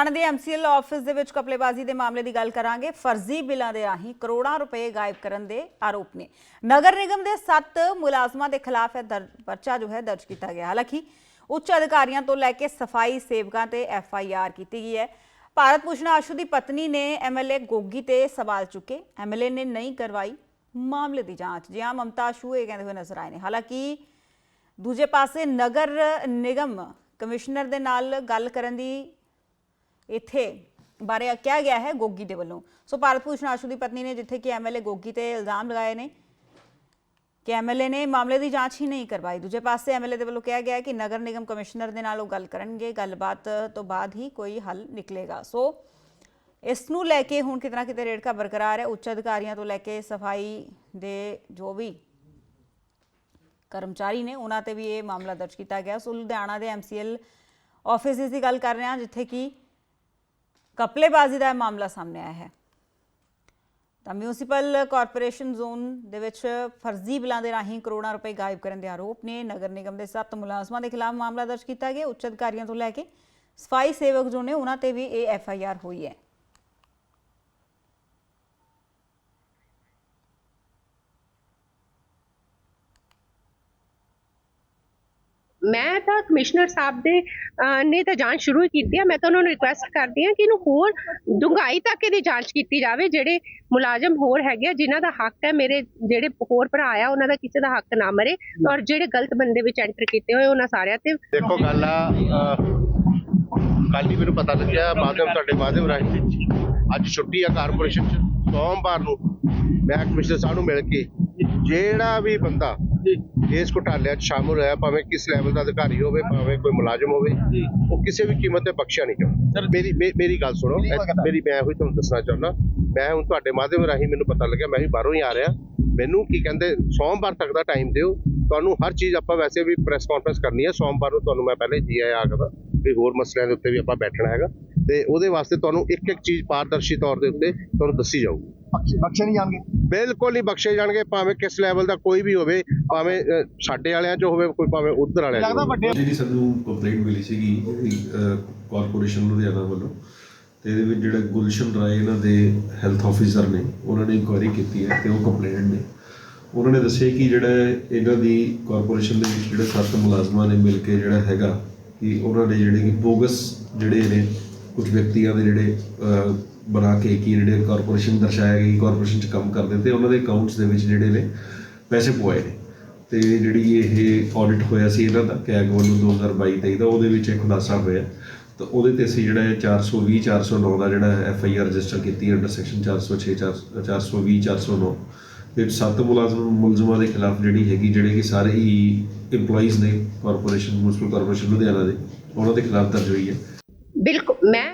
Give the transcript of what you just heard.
ਲੁਧਿਆਣਾ ਦੇ MCL office ਦੇ ਵਿੱਚ ਕਪਲੇਬਾਜ਼ੀ ਦੇ ਮਾਮਲੇ ਦੀ ਗੱਲ ਕਰਾਂਗੇ। ਫਰਜ਼ੀ ਬਿੱਲਾਂ ਦੇ ਰਾਹੀਂ ਕਰੋੜਾਂ ਰੁਪਏ ਗਾਇਬ ਕਰਨ ਦੇ ਆਰੋਪ ਨੇ। ਨਗਰ ਨਿਗਮ ਦੇ 7 ਮੁਲਾਜ਼ਮਾਂ ਦੇ ਖਿਲਾਫ ਇਹ ਪਰਚਾ ਜੋ ਹੈ ਦਰਜ ਕੀਤਾ ਗਿਆ। ਹਾਲਾਂਕਿ ਉੱਚ ਅਧਿਕਾਰੀਆਂ ਤੋਂ ਲੈ ਕੇ ਸਫ਼ਾਈ ਸੇਵਕਾਂ ਤੇ ਐਫ ਆਈ ਆਰ ਕੀਤੀ ਗਈ ਹੈ। ਭਾਰਤ ਭੂਸ਼ਣ ਆਸ਼ੂ ਦੀ ਪਤਨੀ ਨੇ ਐਮਐਲਏ ਗੋਗੀ ਤੇ ਸਵਾਲ ਚੁੱਕੇ। ਐਮਐਲਏ ਨੇ ਨਹੀਂ ਕਰਵਾਈ ਮਾਮਲੇ ਦੀ ਜਾਂਚ। ਜਿਹਾਂ ਮਮਤਾ ਆਸ਼ੂ ਇਹ ਕਹਿੰਦੇ ਹੋਏ ਨਜ਼ਰ ਆਏ ਨੇ। ਹਾਲਾਂਕਿ ਦੂਜੇ ਪਾਸੇ ਨਗਰ ਨਿਗਮ ਕਮਿਸ਼ਨਰ ਦੇ ਨਾਲ ਗੱਲ ਕਰਨ ਦੀ ਇੱਥੇ ਬਾਰੇ ਕਿਹਾ ਗਿਆ ਹੈ ਗੋਗੀ ਦੇ ਵੱਲੋਂ। ਸੋ ਭਾਰਤ ਭੂਸ਼ਣ ਆਸ਼ੂ ਦੀ ਪਤਨੀ ਨੇ ਜਿੱਥੇ ਕਿ ਐਮਐਲਏ ਗੋਗੀ ਤੇ ਇਲਜ਼ਾਮ ਲਗਾਏ ਨੇ ਕਿ ਐਮਐਲਏ ਨੇ ਮਾਮਲੇ ਦੀ ਜਾਂਚ ਹੀ ਨਹੀਂ ਕਰਵਾਈ। ਦੂਜੇ ਪਾਸੇ ਐਮਐਲਏ ਦੇ ਵੱਲੋਂ ਕਿਹਾ ਗਿਆ ਕਿ ਨਗਰ ਨਿਗਮ ਕਮਿਸ਼ਨਰ ਦੇ ਨਾਲ ਉਹ ਗੱਲ ਕਰਨਗੇ, ਗੱਲਬਾਤ ਤੋਂ ਬਾਅਦ ਹੀ ਕੋਈ ਹੱਲ ਨਿਕਲੇਗਾ। ਸੋ ਇਸ ਨੂੰ ਲੈ ਕੇ ਹੁਣ ਕਿਤਨਾ ਕਿਤੇ ਰੇੜਕਾ ਬਰਕਰਾਰ ਹੈ। ਉੱਚ ਅਧਿਕਾਰੀਆਂ ਤੋਂ ਲੈ ਕੇ ਸਫ਼ਾਈ ਦੇ ਜੋ ਵੀ ਕਰਮਚਾਰੀ ਨੇ, ਉਹਨਾਂ ਤੇ ਵੀ ਇਹ ਮਾਮਲਾ ਦਰਜ ਕੀਤਾ ਗਿਆ। ਸੋ ਲੁਧਿਆਣਾ ਦੇ ਐਮਸੀਐਲ ਆਫਿਸ ਦੀ ਗੱਲ ਕਰ ਰਹੇ ਹਾਂ, ਜਿੱਥੇ ਕਿ ਕਪਲੇਬਾਜ਼ੀ ਦਾ ਮਾਮਲਾ ਸਾਹਮਣੇ ਆਇਆ ਹੈ। ਤਾਂ ਮਿਊਨਿਸਪਲ ਕਾਰਪੋਰੇਸ਼ਨ ਜ਼ੋਨ ਦੇ ਵਿੱਚ ਫਰਜ਼ੀ ਬਿੱਲਾਂ ਦੇ ਰਾਹੀਂ ਕਰੋੜਾਂ ਰੁਪਏ ਗਾਇਬ ਕਰਨ ਦੇ ਆਰੋਪ ਨੇ। ਨਗਰ ਨਿਗਮ ਦੇ 7 ਮੁਲਾਜ਼ਮਾਂ ਦੇ ਖਿਲਾਫ ਮਾਮਲਾ ਦਰਜ ਕੀਤਾ ਗਿਆ। ਉੱਚ ਅਧਿਕਾਰੀਆਂ ਤੋਂ ਲੈ ਕੇ ਸਫ਼ਾਈ ਸੇਵਕ ਜੋ ਨੇ, ਉਹਨਾਂ ਤੇ ਵੀ ਇਹ ਐਫ ਆਈ ਆਰ ਹੋਈ ਹੈ। ਮੈਂ ਤਾਂ ਕਮਿਸ਼ਨਰ ਸਾਹਿਬ ਦੇ ਨੇ ਤਾਂ ਜਾਂਚ ਸ਼ੁਰੂ ਕੀਤੀ ਹੈ ਮੈਂ ਤਾਂ ਉਹਨਾਂ ਨੂੰ ਰਿਕੁਐਸਟ ਕਰਦੀ ਹਾਂ ਕਿ ਇਹਨੂੰ ਹੋਰ ਡੂੰਘਾਈ ਤੱਕ ਇਹਦੀ ਜਾਂਚ ਕੀਤੀ ਜਾਵੇ, ਜਿਹੜੇ ਮੁਲਾਜ਼ਮ ਹੋਰ ਹੈਗੇ ਆ, ਜਿਨ੍ਹਾਂ ਦਾ ਹੱਕ ਹੈ ਮੇਰੇ ਜਿਹੜੇ ਹੋਰ ਭਰਾ ਆ, ਉਹਨਾਂ ਦਾ ਕਿਸੇ ਦਾ ਹੱਕ ਨਾ ਮਰੇ ਔਰ ਜਿਹੜੇ ਗਲਤ ਬੰਦੇ ਵਿੱਚ ਐਂਟਰ ਕੀਤੇ ਹੋਏ, ਉਹਨਾਂ ਸਾਰਿਆਂ ਤੇ ਦੇਖੋ, ਗੱਲ ਆ ਕੱਲ ਹੀ ਮੈਨੂੰ ਪਤਾ ਲੱਗਿਆ, ਮਾਧਵ ਤੁਹਾਡੇ ਮਾਧਵ ਰਾਹੀਂ ਅੱਜ ਛੁੱਟੀ ਆ ਕਾਰਪੋਰੇਸ਼ਨ ਚ, ਸੋਮਵਾਰ ਨੂੰ ਮੈਂ ਕਮਿਸ਼ਨਰ ਸਾਹਿਬ ਨੂੰ ਮਿਲ ਕੇ, ਜਿਹੜਾ ਵੀ ਬੰਦਾ ਇਸ ਘੁਟਾਲਿਆਂ 'ਚ ਸ਼ਾਮਲ ਹੋਇਆ ਭਾਵੇਂ ਕਿਸ ਲੈਵਲ ਦਾ ਅਧਿਕਾਰੀ ਹੋਵੇ ਭਾਵੇਂ ਕੋਈ ਮੁਲਾਜ਼ਮ ਹੋਵੇ ਉਹ ਕਿਸੇ ਵੀ ਕੀਮਤ ਤੇ ਬਖਸ਼ਿਆ ਨਹੀਂ ਜਾਊ ਮੇਰੀ ਮੇਰੀ ਗੱਲ ਸੁਣੋ ਮੇਰੀ ਮੈਂ ਹੋਈ ਤੁਹਾਨੂੰ ਦੱਸਣਾ ਚਾਹੁੰਦਾ ਮੈਂ ਹੁਣ ਤੁਹਾਡੇ ਮਾਧਿਅਮ ਰਾਹੀਂ ਮੈਨੂੰ ਪਤਾ ਲੱਗਿਆ ਮੈਂ ਵੀ ਬਾਹਰੋਂ ਹੀ ਆ ਰਿਹਾ। ਮੈਨੂੰ ਕੀ ਕਹਿੰਦੇ ਸੋਮਵਾਰ ਤੱਕ ਦਾ ਟਾਈਮ ਦਿਓ। ਤੁਹਾਨੂੰ ਹਰ ਚੀਜ਼ ਆਪਾਂ ਵੈਸੇ ਵੀ ਪ੍ਰੈਸ ਕਾਨਫਰੰਸ ਕਰਨੀ ਹੈ ਸੋਮਵਾਰ ਨੂੰ ਤੁਹਾਨੂੰ ਮੈਂ ਪਹਿਲੇ ਜੀ ਆਇਆ ਆਖਦਾ ਵੀ ਹੋਰ ਮਸਲਿਆਂ ਦੇ ਉੱਤੇ ਵੀ ਆਪਾਂ ਬੈਠਣਾ ਹੈਗਾ। ਤੇ ਉਹਦੇ ਵਾਸਤੇ ਤੁਹਾਨੂੰ ਇੱਕ ਇੱਕ ਚੀਜ਼ ਪਾਰਦਰਸ਼ੀ ਤੌਰ ਦੇ ਉੱਤੇ ਤੁਹਾਨੂੰ ਦੱਸੀ ਜਾਊਗੀ। ਬਖਸ਼ੇ ਨਹੀਂ ਜਾਣਗੇ? ਬਿਲਕੁਲ ਨਹੀਂ ਬਖਸ਼ੇ ਜਾਣਗੇ ਭਾਵੇਂ ਕਿਸ ਲੈਵਲ ਦਾ ਕੋਈ ਵੀ ਹੋਵੇ ਭਾਵੇਂ ਸਾਡੇ ਵਾਲਿਆਂ 'ਚ ਹੋਵੇ ਕੋਈ ਭਾਵੇਂ ਉਧਰ ਵਾਲਿਆਂ 'ਚ ਲੱਗਦਾ ਵੱਡੇ ਜਿਹੜੀ ਸਾਨੂੰ ਕੰਪਲੇਂਟ ਮਿਲੀ ਸੀਗੀ ਕਾਰਪੋਰੇਸ਼ਨ ਲੁਧਿਆਣਾ ਵੱਲੋਂ ਤੇ ਇਹਦੇ ਵਿੱਚ ਜਿਹੜਾ ਗੁਲਸ਼ਨ ਰਾਏ ਇਹਨਾਂ ਦੇ ਹੈਲਥ ਆਫੀਸਰ ਨੇ ਉਹਨਾਂ ਨੇ ਇਨਕੁਆਇਰੀ ਕੀਤੀ ਹੈ ਤੇ ਉਹ ਕੰਪਲੇਂਟ ਨੇ। ਉਹਨਾਂ ਨੇ ਦੱਸਿਆ ਕਿ ਜਿਹੜਾ ਇਹਨਾਂ ਦੀ ਕਾਰਪੋਰੇਸ਼ਨ ਦੇ ਵਿੱਚ ਜਿਹੜੇ ਸੱਤ ਮੁਲਾਜ਼ਮਾਂ ਨੇ ਮਿਲ ਕੇ ਜਿਹੜਾ ਹੈਗਾ ਕਿ ਉਹਨਾਂ ਨੇ ਜਿਹੜੇ ਕਿ ਬੋਗਸ ਜਿਹੜੇ ਨੇ ਕੁਝ ਵਿਅਕਤੀਆਂ ਦੇ ਜਿਹੜੇ ਬਣਾ ਕੇ ਕਿ ਜਿਹੜੇ ਕਾਰਪੋਰੇਸ਼ਨ ਦਰਸਾਇਆ ਗਈ ਕਾਰਪੋਰੇਸ਼ਨ 'ਚ ਕੰਮ ਕਰਦੇ ਤੇ ਉਹਨਾਂ ਦੇ ਅਕਾਊਂਟਸ ਦੇ ਵਿੱਚ ਜਿਹੜੇ ਨੇ ਪੈਸੇ ਪਵਾਏ ਨੇ। ਤੇ ਜਿਹੜੀ ਇਹ ਆਡਿਟ ਹੋਇਆ ਸੀ ਇਹਨਾਂ ਦਾ, ਕੈਗ ਵੱਲੋਂ 2022-23 ਦਾ, ਉਹਦੇ ਵਿੱਚ ਇਹ ਖੁਲਾਸਾ ਹੋਇਆ। ਤਾਂ ਉਹਦੇ ਤੇ ਅਸੀਂ ਜਿਹੜਾ ਇਹ 420 409 ਦਾ ਜਿਹੜਾ ਐਫ ਆਈ ਆਰ ਰਜਿਸਟਰ ਕੀਤੀ ਅੰਡਰ ਸੈਕਸ਼ਨ 406 420 409 ਤੇ ਸੱਤ ਮੁਲਾਜ਼ਮ, ਮੁਲਜ਼ਮਾਂ ਦੇ ਖਿਲਾਫ ਜਿਹੜੀ ਹੈਗੀ, ਜਿਹੜੇ ਕਿ ਸਾਰੇ ਹੀ EMPLOYEES ਨੇ ਕਾਰਪੋਰੇਸ਼ਨ ਮਿਊਨਿਸਪਲ ਕਾਰਪੋਰੇਸ਼ਨ ਲੁਧਿਆਣਾ ਦੇ, ਉਹਨਾਂ ਦੇ ਖਿਲਾਫ ਦਰਜ ਹੋਈ ਹੈ। ਬਿਲਕੁਲ ਮੈਂ